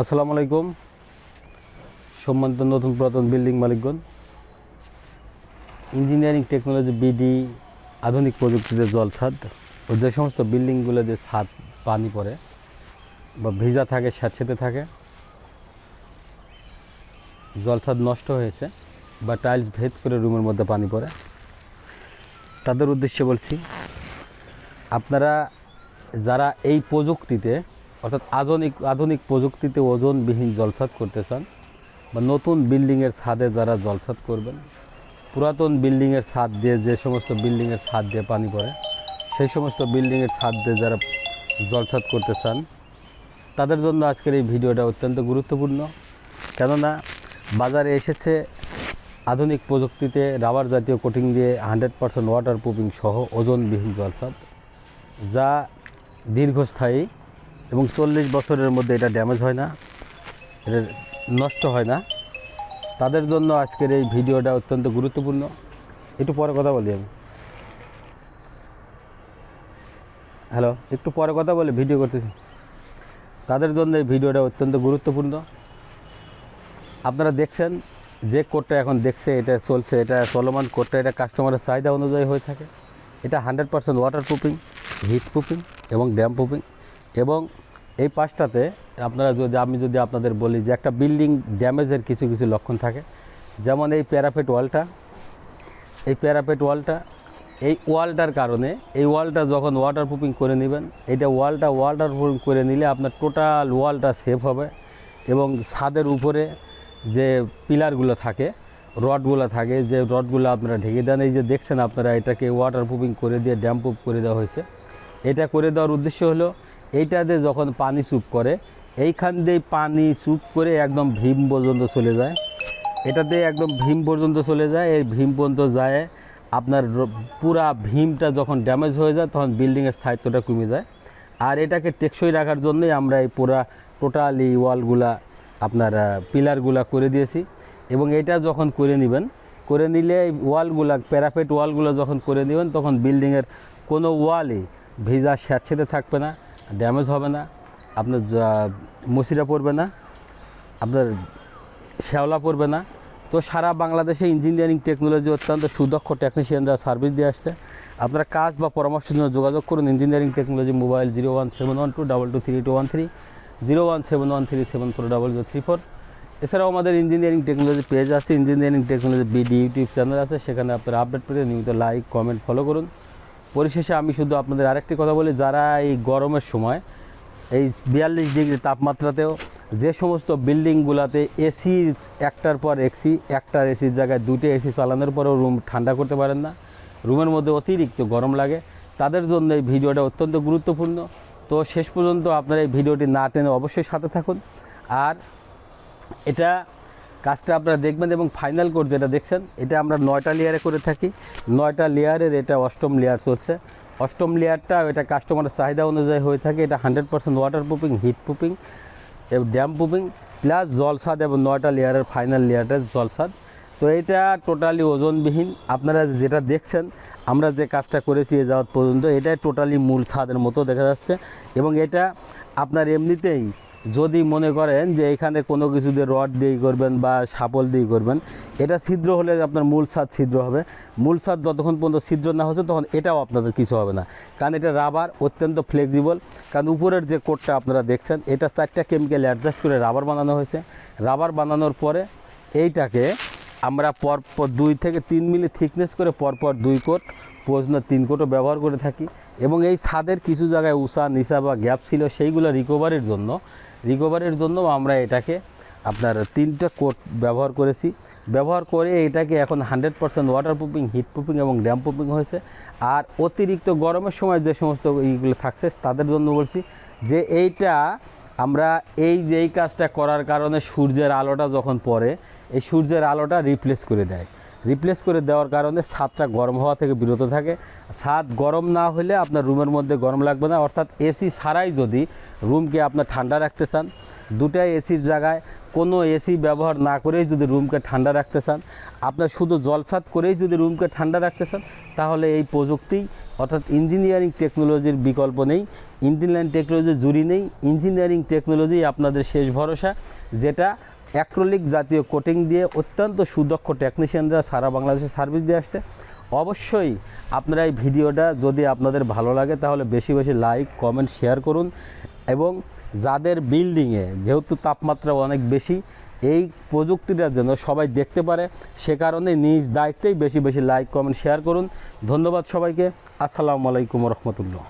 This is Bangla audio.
আসসালামু আলাইকুম। সম্মানিত নতুন পুরাতন বিল্ডিং মালিকগণ, ইঞ্জিনিয়ারিং টেকনোলজি বিডি, আধুনিক প্রযুক্তিতে জল ছাদ ও যে সমস্ত বিল্ডিংগুলোতে ছাদ পানি পড়ে বা ভিজা থাকে, স্যাঁতসেঁতে থাকে, জল ছাদ নষ্ট হয়েছে বা টাইলস ভেদ করে রুমের মধ্যে পানি পড়ে। তাদের উদ্দেশ্যে বলছি, আপনারা যারা এই প্রযুক্তিতে অর্থাৎ আধুনিক আধুনিক প্রযুক্তিতে ওজনবিহীন জলছাদ করতে চান বা নতুন বিল্ডিংয়ের ছাদে যারা জলছাদ করবেন, পুরাতন বিল্ডিংয়ের ছাদ দিয়ে যে সমস্ত বিল্ডিংয়ের ছাদ দিয়ে পানি পড়ে, সেই সমস্ত বিল্ডিংয়ের ছাদ দিয়ে যারা জলছাদ করতে চান, তাদের জন্য আজকের এই ভিডিওটা অত্যন্ত গুরুত্বপূর্ণ। কেননা বাজারে এসেছে আধুনিক প্রযুক্তিতে রাবার জাতীয় কোটিং দিয়ে হান্ড্রেড পারসেন্ট ওয়াটার প্রুফিং সহ ওজনবিহীন জলছাদ যা দীর্ঘস্থায়ী এবং চল্লিশ বছরের মধ্যে এটা ড্যামেজ হয় না, এটা নষ্ট হয় না। তাদের জন্য আজকের এই ভিডিওটা অত্যন্ত গুরুত্বপূর্ণ। একটু পরে কথা বলি আমি। হ্যালো একটু পরে কথা বলে ভিডিও করতেছি। তাদের জন্য এই ভিডিওটা অত্যন্ত গুরুত্বপূর্ণ। আপনারা দেখছেন, যে কোডটা এখন দেখছে, এটা চলছে, এটা চলমান কোডটা এটা কাস্টমারের চাহিদা অনুযায়ী হয়ে থাকে। এটা hundred percent water proofing heat proofing এবং ড্যাম প্রুফিং এবং এই পাশটাতে আপনারা যদি, আমি যদি আপনাদের বলি যে একটা বিল্ডিং ড্যামেজের কিছু কিছু লক্ষণ থাকে। যেমন এই প্যারাফেট ওয়ালটা এই প্যারাপেট ওয়ালটা এই ওয়ালটার কারণে, এই ওয়ালটা যখন ওয়াটার প্রুফিং করে নেবেন এটা ওয়ালটা ওয়াটার প্রুফিং করে নিলে আপনার টোটাল ওয়ালটা সেফ হবে এবং ছাদের উপরে যে পিলারগুলো থাকে, রডগুলো থাকে, যে রডগুলো আপনারা ঢেকে দেন, এই যে দেখছেন আপনারা, এটাকে ওয়াটার প্রুফিং করে দিয়ে ড্যাম প্রুফ করে দেওয়া হয়েছে। এটা করে দেওয়ার উদ্দেশ্য হলো এইটাতে যখন পানি স্যুপ করে, এইখান দিয়ে পানি স্যুপ করে একদম ভীম পর্যন্ত চলে যায়। এটাতে একদম ভীম পর্যন্ত চলে যায়, এই ভীম পর্যন্ত যায়, আপনার পুরা ভীমটা যখন ড্যামেজ হয়ে যায়, তখন বিল্ডিংয়ের স্থায়িত্বটা কমে যায়। আর এটাকে টেকসই রাখার জন্যই আমরা এই পুরা টোটালি ওয়ালগুলা আপনার পিলারগুলা করে দিয়েছি। এবং এটা যখন করে নেবেন, করে নিলে এই ওয়ালগুলা প্যারাপেট ওয়ালগুলো যখন করে নেবেন, তখন বিল্ডিংয়ের কোনো ওয়ালই ভিজা স্যাঁতসেঁতে থাকবে না। ড্যামেজ হবে না, আপনার মশিরা পড়বে না, আপনার শ্যাওলা পড়বে না। তো সারা বাংলাদেশে ইঞ্জিনিয়ারিং টেকনোলজি অত্যন্ত সুদক্ষ টেকনিশিয়ানরা সার্ভিস দিয়ে আসছে, আপনারা কাজ বা পরামর্শের জন্য যোগাযোগ করুন engineering technology mobile zero one seven one two double two three two one three, zero one seven one three seven four double zero three four. এছাড়াও আমাদের ইঞ্জিনিয়ারিং টেকনোলজি পেজ আছে, engineering technology BD YouTube channel আছে, সেখানে আপনারা আপডেট পেতে নিয়মিত লাইক কমেন্ট ফলো করুন। পরিশেষে আমি শুধু আপনাদের আরেকটি কথা বলি, যারা এই গরমের সময় এই বিয়াল্লিশ ডিগ্রি তাপমাত্রাতেও যে সমস্ত বিল্ডিংগুলোতে এসি একটার পর এসি একটার এসির জায়গায় দুটো এসি চালানোর পরেও রুম ঠান্ডা করতে পারেন না। রুমের মধ্যে অতিরিক্ত গরম লাগে। তাদের জন্য এই ভিডিওটা অত্যন্ত গুরুত্বপূর্ণ। তো শেষ পর্যন্ত আপনারা এই ভিডিওটি না টেনে অবশ্যই সাথে থাকুন। আর এটা কাজটা আপনারা দেখবেন এবং ফাইনাল কোড যেটা দেখছেন, এটা আমরা নয়টা লেয়ারে করে থাকি। নয়টা লেয়ারের এটা অষ্টম লেয়ার চলছে। অষ্টম লেয়ারটা এটা কাস্টমারের চাহিদা অনুযায়ী হয়ে থাকে। এটা hundred percent water proofing heat proofing এবং ড্যাম প্রুফিং প্লাস জলসাদ এবং নয়টা লেয়ারের ফাইনাল লেয়ারটা জলসাদ তো এটা টোটালি ওজনবিহীন। আপনারা যেটা দেখছেন, আমরা যে কাজটা করেছি এ যাওয়ার পর্যন্ত, এটাই টোটালি মূল ছাদের মতো দেখা যাচ্ছে। এবং এটা আপনার এমনিতেই যদি মনে করেন যে এখানে কোনো কিছু দিয়ে রড দিয়ে করবেন বা সাপল দিয়ে করবেন, এটা ছিদ্র হলে আপনার মূল ছাদ ছিদ্র হবে। মূল ছাদ যতক্ষণ পর্যন্ত ছিদ্র না হচ্ছে তখন এটাও আপনাদের কিছু হবে না। কারণ এটা রাবার অত্যন্ত ফ্লেক্সিবল কারণ উপরের যে কোটটা আপনারা দেখছেন, এটা চারটা কেমিক্যাল অ্যাডজাস্ট করে রাবার বানানো হয়েছে। রাবার বানানোর পরে এইটাকে আমরা পরপর দুই থেকে তিন মিলি থিকনেস করে পরপর দুই কোট, প্রশ্ন তিন কোটও ব্যবহার করে থাকি। এবং এই ছাদের কিছু জায়গায় উষা, নিশা বা গ্যাপ ছিল, সেইগুলো রিকভারির জন্য রিকভারির জন্য আমরা এটাকে আপনার তিনটা কোট ব্যবহার করেছি। ব্যবহার করে এটাকে এখন hundred percent water proofing heat proofing এবং ড্যাম প্রুফিং হয়েছে। আর অতিরিক্ত গরমের সময় যে সমস্ত এইগুলো থাকছে, তাদের জন্য বলছি যে এইটা আমরা এই যে এই কাজটা করার কারণে সূর্যের আলোটা যখন পড়ে, এই সূর্যের আলোটা রিপ্লেস করে দেয়। রিপ্লেস করে দেওয়ার কারণে ছাদটা গরম হওয়া থেকে বিরত থাকে। ছাদ গরম না হলে আপনার রুমের মধ্যে গরম লাগবে না। অর্থাৎ এসি ছাড়াই যদি রুমকে আপনার ঠান্ডা রাখতে চান দুটাই এসির জায়গায় কোনো এসি ব্যবহার না করেই যদি রুমকে ঠান্ডা রাখতে চান, আপনার শুধু জলসাদ করেই যদি রুমকে ঠান্ডা রাখতে চান, তাহলে এই প্রযুক্তি, অর্থাৎ ইঞ্জিনিয়ারিং টেকনোলজির বিকল্প নেই। ইঞ্জিনিয়ারিং টেকনোলজির জুড়ি নেই। ইঞ্জিনিয়ারিং টেকনোলজি আপনাদের শেষ ভরসা, যেটা অ্যাক্রোলিক জাতীয় কোটিং দিয়ে অত্যন্ত সুদক্ষ টেকনিশিয়ানরা সারা বাংলাদেশে সার্ভিস দিয়ে আসছে। অবশ্যই আপনারা এই ভিডিওটা যদি আপনাদের ভালো লাগে, তাহলে বেশি বেশি লাইক কমেন্ট শেয়ার করুন এবং যাদের বিল্ডিংয়ে যেহেতু তাপমাত্রা অনেক বেশি, এই প্রযুক্তিটা যেন সবাই দেখতে পারে। সে কারণে নিজ দায়িত্বেই বেশি বেশি লাইক কমেন্ট শেয়ার করুন। ধন্যবাদ সবাইকে। আসসালামু আলাইকুম রহমতুল্লাহ।